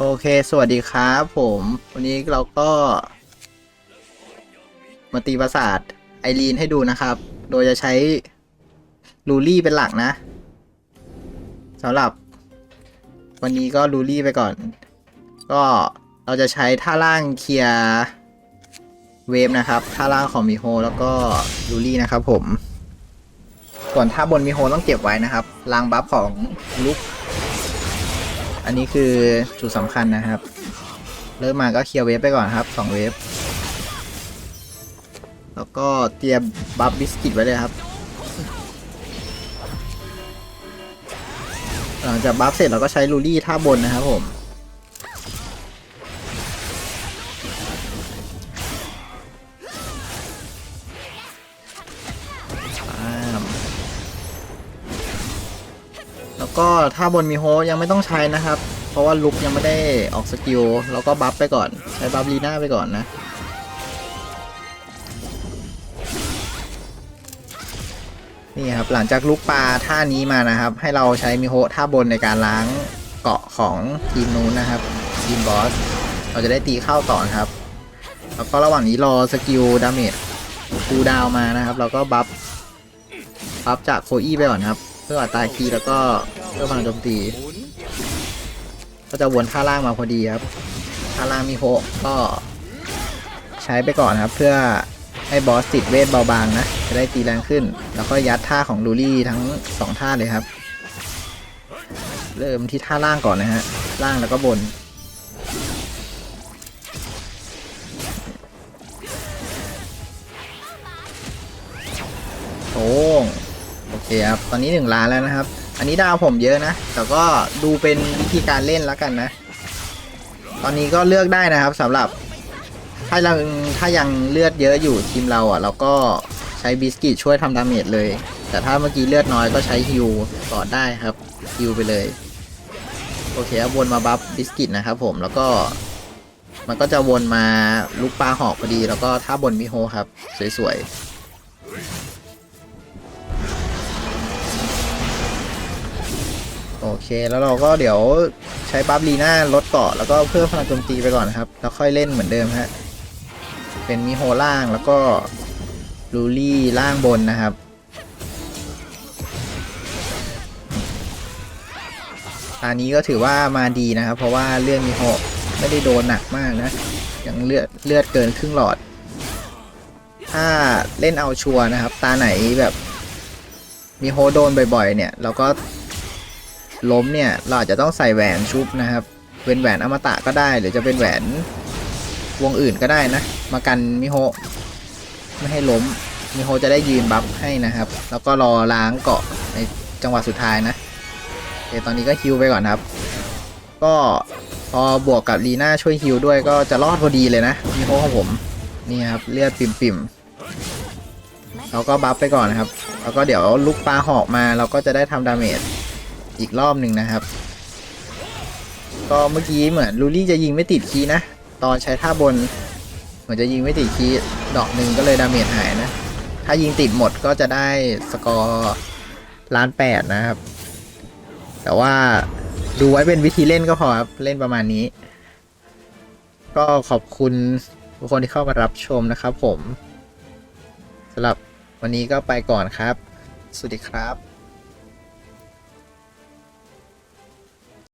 โอเค สวัสดีครับผม วันนี้เราก็ มาตีประสาทไอรีนให้ดูนะครับ โดยจะใช้ลูลี่เป็นหลักนะสำหรับ วันนี้ก็ลูลี่ไปก่อน ก็เราจะใช้ท่าล่างเคลียร์เวฟนะครับ ท่าล่างของมิโฮแล้วก็ลูลี่นะครับผม ส่วนท่าบนมิโฮต้องเก็บไว้นะครับ ลางบัฟของลุก อันนี้คือจุดสำคัญนะครับ เริ่มมาก็เคลียร์เวฟไปก่อนครับสองเวฟ แล้วก็เตรียมบัฟบิสกิตไว้เลยครับ หลังจากบัฟเสร็จเราก็ใช้ลูลี่ท่าบนนะครับผม แล้วก็ถ้าบนมีโฮยังไม่ต้องใช้นะครับ เพราะว่าลุกยังไม่ได้ออกสกิลแล้วก็บัฟไปก่อน ใช้บัฟลีน่าไปก่อนนะ นี่ครับหลังจากลุกปลาท่านี้มานะครับ ให้เราใช้มิโฮท่าบนในการล้างเกาะของทีมนู้นนะครับทีมบอสเราจะได้ตีเข้าต่อนะครับ แล้วก็ระหว่างนี้รอสกิลดาเมจคูดาวมานะครับ เราก็บัฟบัฟจากโคอี้ไปก่อนครับ พื่ออัตราคีแล้วก็เพื่อพลังโจมตี ก็จะวนท่าล่างมาพอดีครับท่าล่างมีโฮก็ใช้ไปก่อนครับ เพื่อให้บอสติดเวทเบาบางนะ จะได้ตีแรงขึ้น แล้วก็ยัดท่าของลูลี่ทั้งสองท่าเลยครับ เริ่มที่ท่าล่างก่อนนะฮะ ล่างแล้วก็บน โอ้ เคครับตอนนี้หนึ่งล้านแล้วนะครับ อันนี้ดาวผมเยอะนะ แต่ก็ดูเป็นวิธีการเล่นแล้วกันนะ ตอนนี้ก็เลือกได้นะครับสำหรับ ถ้ายังถ้ายังเลือดเยอะอยู่ทีมเราอะเราก็ใช้บิสกิตช่วยทำดาเมจเลย แต่ถ้าเมื่อกี้เลือดน้อยก็ใช้ฮิวต่อได้ครับฮิวไปเลย โอเคครับวนมาบัฟบิสกิตนะครับผมแล้วก็มันก็จะวนมาลูกปลาหอกพอดี แล้วก็ท่าบนมิโฮครับ สวยๆ โอเคแล้วเราก็เดี๋ยวใช้บัฟลีน่าลดเกาะแล้วก็เพิ่มพลังโจมตีไปก่อนนะครับ แล้วค่อยเล่นเหมือนเดิมฮะเป็นมิโฮล่างแล้วก็ลูลี่ล่างบนนะครับตอนนี้ก็ถือว่ามาดีนะครับ เพราะว่าเลือดมิโฮไม่ได้โดนหนักมากนะยังเลือดเลือดเกินครึ่งหลอด ถ้าเล่นเอาชัวนะครับ ตาไหนแบบมิโฮโดนบ่อยๆ เนี่ย เราก็ ล้มเนี่ยเราอาจจะต้องใส่แหวนชุบนะครับ เป็นแหวนอมตะก็ได้ หรือจะเป็นแหวนวงอื่นก็ได้นะ มากันมิโฮไม่ให้ล้มมิโฮจะได้ยืนบัฟให้นะครับ แล้วก็รอล้างเกาะในจังหวะสุดท้ายนะเดี๋ยวตอนนี้ก็ฮิวไปก่อนครับ ก็พอบวกกับลีน่าช่วยฮิวด้วยก็จะรอดพอดีเลยนะมิโฮของผมนี่ครับเลือดปิ่มๆเราก็บัฟไปก่อนนะครับ แล้วก็เดี๋ยวลุกปลาหอกมาเราก็จะได้ทำดาเมจ อีกรอบหนึ่งนะครับ ก็เมื่อกี้เหมือนลูลี่จะยิงไม่ติดคีย์นะ ตอนใช้ท่าบน เหมือนจะยิงไม่ติดคีย์ดอกหนึ่งก็เลยดาเมจหายนะ ถ้ายิงติดหมดก็จะได้สกอร์ล้านแปดนะครับ แต่ว่าดูไว้เป็นวิธีเล่นก็พอครับ เล่นประมาณนี้ ก็ขอบคุณทุกคนที่เข้ามารับชมนะครับผมสำหรับวันนี้ก็ไปก่อนครับ สวัสดีครับ